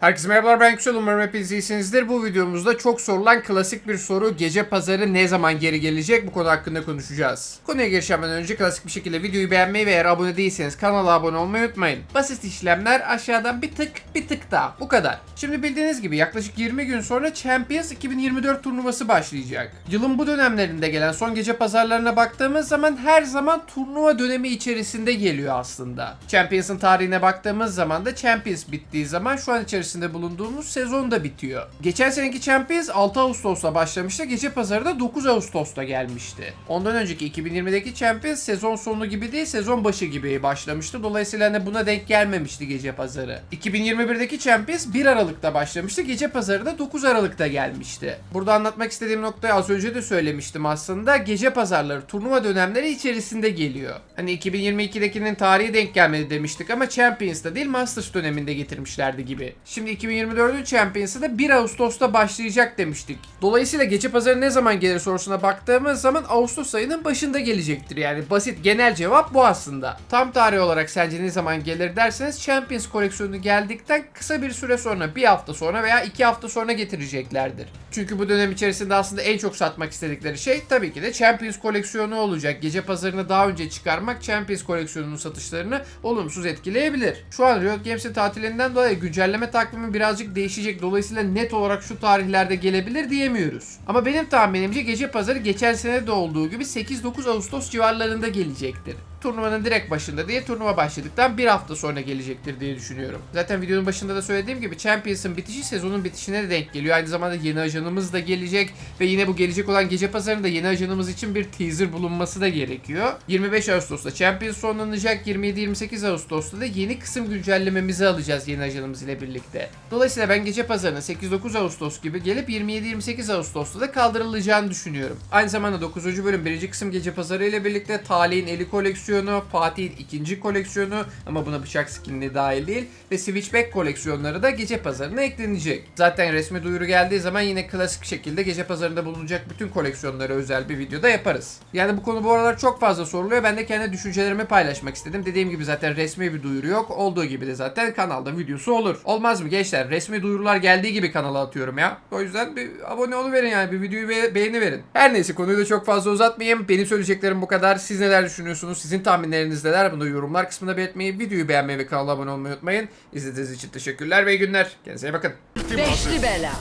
Herkese merhabalar ben Yüksel umarım hepiniz iyisinizdir. Bu videomuzda çok sorulan klasik bir soru gece pazarı ne zaman geri gelecek bu konu hakkında konuşacağız. Konuya geçmeden önce klasik bir şekilde videoyu beğenmeyi ve eğer abone değilseniz kanala abone olmayı unutmayın. Basit işlemler aşağıdan bir tık bir tık daha bu kadar. Şimdi bildiğiniz gibi yaklaşık 20 gün sonra Champions 2024 turnuvası başlayacak. Yılın bu dönemlerinde gelen son gece pazarlarına baktığımız zaman her zaman turnuva dönemi içerisinde geliyor aslında. Champions'ın tarihine baktığımız zaman da Champions bittiği zaman şu an içerisinde bulunduğumuz sezon da bitiyor. Geçen seneki Champions 6 Ağustos'ta başlamıştı. Gece pazarı da 9 Ağustos'ta gelmişti. Ondan önceki 2020'deki Champions sezon sonu gibi değil sezon başı gibi başlamıştı. Dolayısıyla hani buna denk gelmemişti gece pazarı. 2021'deki Champions 1 Aralık'ta başlamıştı. Gece pazarı da 9 Aralık'ta gelmişti. Burada anlatmak istediğim noktayı az önce de söylemiştim aslında. Gece pazarları turnuva dönemleri içerisinde geliyor. Hani 2022'dekinin tarihi denk gelmedi demiştik ama Champions'ta değil Masters döneminde getirmişlerdi gibi. Şimdi 2024'ün Champions'ı da 1 Ağustos'ta başlayacak demiştik. Dolayısıyla gece pazarı ne zaman gelir sorusuna baktığımız zaman Ağustos ayının başında gelecektir. Yani basit genel cevap bu aslında. Tam tarih olarak sence ne zaman gelir derseniz Champions koleksiyonu geldikten kısa bir süre sonra bir hafta sonra veya iki hafta sonra getireceklerdir. Çünkü bu dönem içerisinde aslında en çok satmak istedikleri şey tabii ki de Champions koleksiyonu olacak. Gece pazarını daha önce çıkarmak Champions koleksiyonunun satışlarını olumsuz etkileyebilir. Şu an Riot Games'in tatilinden dolayı güncelleme takvimi birazcık değişecek. Dolayısıyla net olarak şu tarihlerde gelebilir diyemiyoruz. Ama benim tahminimce gece pazarı geçen sene de olduğu gibi 8-9 Ağustos civarlarında gelecektir turnuvanın direkt başında diye turnuva başladıktan bir hafta sonra gelecektir diye düşünüyorum. Zaten videonun başında da söylediğim gibi Champions'ın bitişi sezonun bitişine de denk geliyor. Aynı zamanda yeni ajanımız da gelecek ve yine bu gelecek olan gece pazarında yeni ajanımız için bir teaser bulunması da gerekiyor. 25 Ağustos'ta Champions sonlanacak. 27-28 Ağustos'ta da yeni kısım güncellememizi alacağız yeni ajanımız ile birlikte. Dolayısıyla ben gece pazarının 8-9 Ağustos gibi gelip 27-28 Ağustos'ta da kaldırılacağını düşünüyorum. Aynı zamanda 9. bölüm 1. kısım gece pazarı ile birlikte Talih'in eli koleksiyonu koleksiyonu, Fatih'in ikinci koleksiyonu ama buna bıçak skinli dahil değil ve Switchback koleksiyonları da gece pazarına eklenecek. Zaten resmi duyuru geldiği zaman yine klasik şekilde gece pazarında bulunacak bütün koleksiyonlara özel bir videoda yaparız. Yani bu konu bu aralar çok fazla soruluyor. Ben de kendi düşüncelerimi paylaşmak istedim. Dediğim gibi zaten resmi bir duyuru yok. Olduğu gibi de zaten kanalda videosu olur. Olmaz mı gençler? Resmi duyurular geldiği gibi kanala atıyorum ya. O yüzden bir abone oluverin yani. Bir videoyu be- beğeni verin. Her neyse konuyu da çok fazla uzatmayayım. Benim söyleyeceklerim bu kadar. Siz neler düşünüyorsunuz? Sizin tahminleriniz neler? Bunu yorumlar kısmında belirtmeyi, videoyu beğenmeyi ve kanala abone olmayı unutmayın. İzlediğiniz için teşekkürler ve iyi günler. Kendinize iyi bakın. Beşli bela.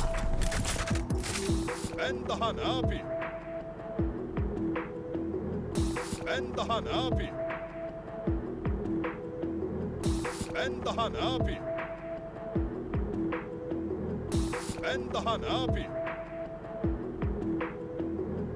Ben daha ne yapayım? Ben daha ne yapayım? Ben daha ne yapayım? Ben daha ne yapayım?